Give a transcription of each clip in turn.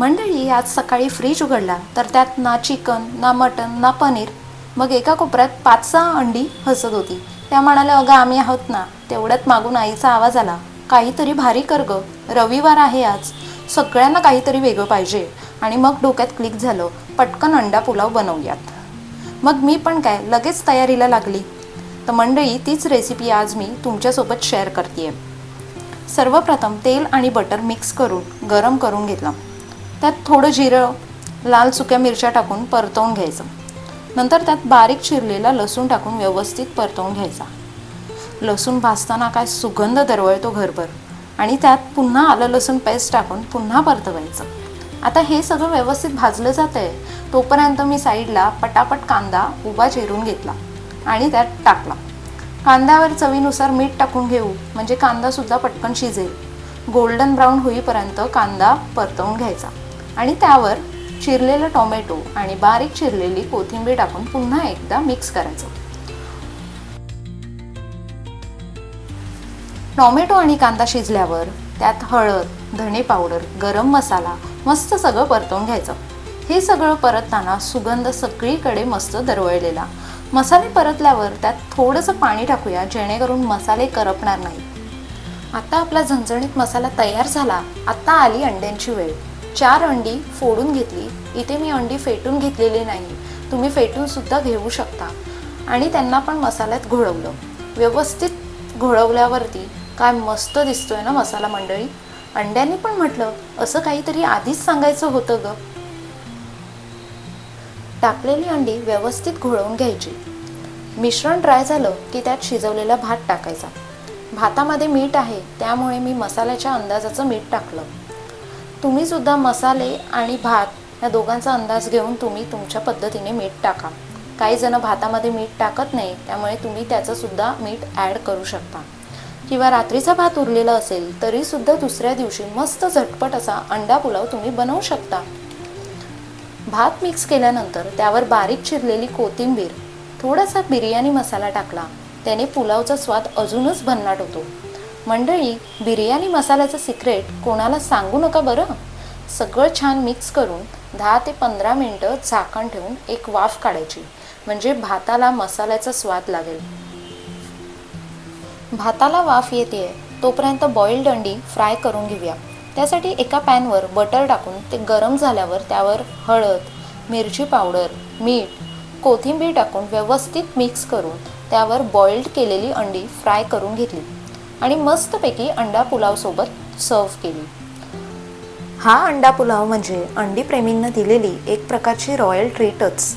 मंडळी आज सकाळी फ्रीज उघडला तर त्यात ना चिकन ना मटन ना पनीर. मग एका कोपऱ्यात पाच सहा अंडी हसत होती. त्या म्हणाल्या अगं आम्ही आहोत ना. तेवढ्यात मागून आईचा आवाज आला काहीतरी भारी कर ग. रविवार आहे आज. सगळ्यांना काहीतरी वेगळं पाहिजे. आणि मग डोक्यात क्लिक झालं पटकन अंडा पुलाव बनवूयात. मग मी पण काय लगेच तयारीला लागली. तर मंडळी तीच रेसिपी आज मी तुमच्यासोबत शेअर करते सर्वप्रथम तेल आणि बटर मिक्स करून गरम करून घेतलं. त्यात थोडं जिरं लाल सुक्या मिरच्या टाकून परतवून घ्यायचं. नंतर त्यात बारीक चिरलेला लसूण टाकून व्यवस्थित परतवून घ्यायचा. लसूण भाजताना काय सुगंध दरवळतो घरभर आणि त्यात पुन्हा आलं लसूण पेस्ट टाकून पुन्हा परतवायचं. आता हे सगळं व्यवस्थित भाजलं जात आहे तोपर्यंत मी साईडला पटापट कांदा उभा चिरून घेतला आणि त्यात टाकला. कांद्यावर चवीनुसार मीठ टाकून घेऊ म्हणजे कांदासुद्धा पटकन शिजेल. गोल्डन ब्राऊन होईपर्यंत कांदा परतवून घ्यायचा. आणि त्यावर चिरलेलं टोमॅटो आणि बारीक चिरलेली कोथिंबीर टाकून पुन्हा एकदा मिक्स करायचं. टोमॅटो आणि कांदा शिजल्यावर त्यात हळद धणे पावडर गरम मसाला मस्त सगळं परतवून घ्यायचं. हे सगळं परतताना सुगंध सगळीकडे मस्त दरवळलेला. मसाले परतल्यावर त्यात थोडंसं पाणी टाकूया जेणेकरून मसाले करपणार नाही आता आपला झणझणीत मसाला तयार झाला. आता आली अंड्यांची वेळ. चार अंडी फोडून घेतली. इथे मी अंडी फेटून घेतलेली नाही. तुम्ही फेटूनसुद्धा घेऊ शकता. आणि त्यांना पण मसाल्यात घोळवलं. व्यवस्थित घोळवल्यावरती काय मस्त दिसतोय ना मसाला मंडळी? अंड्यांनी पण म्हटलं असं काहीतरी आधीच सांगायचं होतं ग. टाकलेली अंडी व्यवस्थित घोळवून घ्यायची. मिश्रण ड्राय झालं की त्यात शिजवलेला भात टाकायचा. भातामध्ये मीठ आहे त्यामुळे मी मसाल्याच्या अंदाजाचं मीठ टाकलं. तुम्ही सुद्धा मसाले आणि भात या दोघांचा अंदाज घेऊन तुम्ही तुमच्या पद्धतीने मीठ टाका. काही जण भातामध्ये मीठ टाकत नाही त्यामुळे तुम्ही त्याचं सुद्धा मीठ ॲड करू शकता. किंवा रात्रीचा भात उरलेला असेल तरी सुद्धा दुसऱ्या दिवशी मस्त झटपट असा अंडा पुलाव तुम्ही बनवू शकता. भात मिक्स केल्यानंतर त्यावर बारीक चिरलेली कोथिंबीर थोडासा बिर्याणी मसाला टाकला. त्याने पुलावचा स्वाद अजूनच भन्नाट होतो. मंडळी बिर्याणी मसाल्याचं सिक्रेट कोणाला सांगू नका बरं? सगळं छान मिक्स करून दहा ते पंधरा मिनटं झाकण ठेवून एक वाफ काढायची. म्हणजे भाताला मसाल्याचा स्वाद लागेल. भाताला वाफ येते तोपर्यंत बॉईल्ड अंडी फ्राय करून घेऊया. त्यासाठी एका पॅनवर बटर टाकून ते गरम झाल्यावर त्यावर हळद मिरची पावडर मीठ कोथिंबीर टाकून व्यवस्थित मिक्स करून त्यावर बॉइल्ड केलेली अंडी फ्राय करून घेतली. आणि मस्तपैकी अंडा पुलावसोबत सर्व्ह केली. हा अंडा पुलाव म्हणजे अंडी प्रेमींना दिलेली एक प्रकारची रॉयल ट्रीटच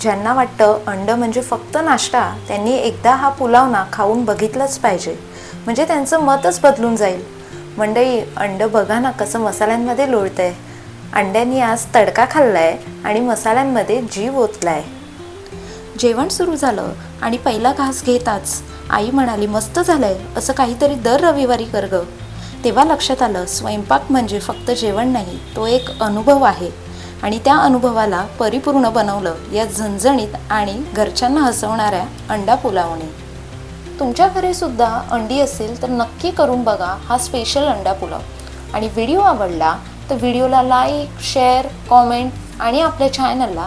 ज्यांना वाटतं अंड म्हणजे फक्त नाश्ता त्यांनी एकदा हा पुलाव ना खाऊन बघितलंच पाहिजे. म्हणजे त्यांचं मतच बदलून जाईल. मंडळी अंड बघा ना कसं मसाल्यांमध्ये लोळतंय. अंड्यांनी आज तडका खाल्लाय आणि मसाल्यांमध्ये जीव ओतलाय. जेवण सुरू झालं आणि पहिला घास घेताच आई म्हणाली मस्त झालंय असं काहीतरी दर रविवारी कर ग. तेव्हा लक्षात आलं स्वयंपाक म्हणजे फक्त जेवण नाही तो एक अनुभव आहे. आणि त्या अनुभवाला परिपूर्ण बनवलं या झणझणीत आणि घरच्यांना हसवणाऱ्या अंडा पुलावने. तुमच्या घरी सुद्धा अंडी असेल तर नक्की करून बघा हा स्पेशल अंडा पुलाव. आणि व्हिडिओ आवडला तर व्हिडिओला लाईक शेअर कॉमेंट आणि आपल्या चॅनलला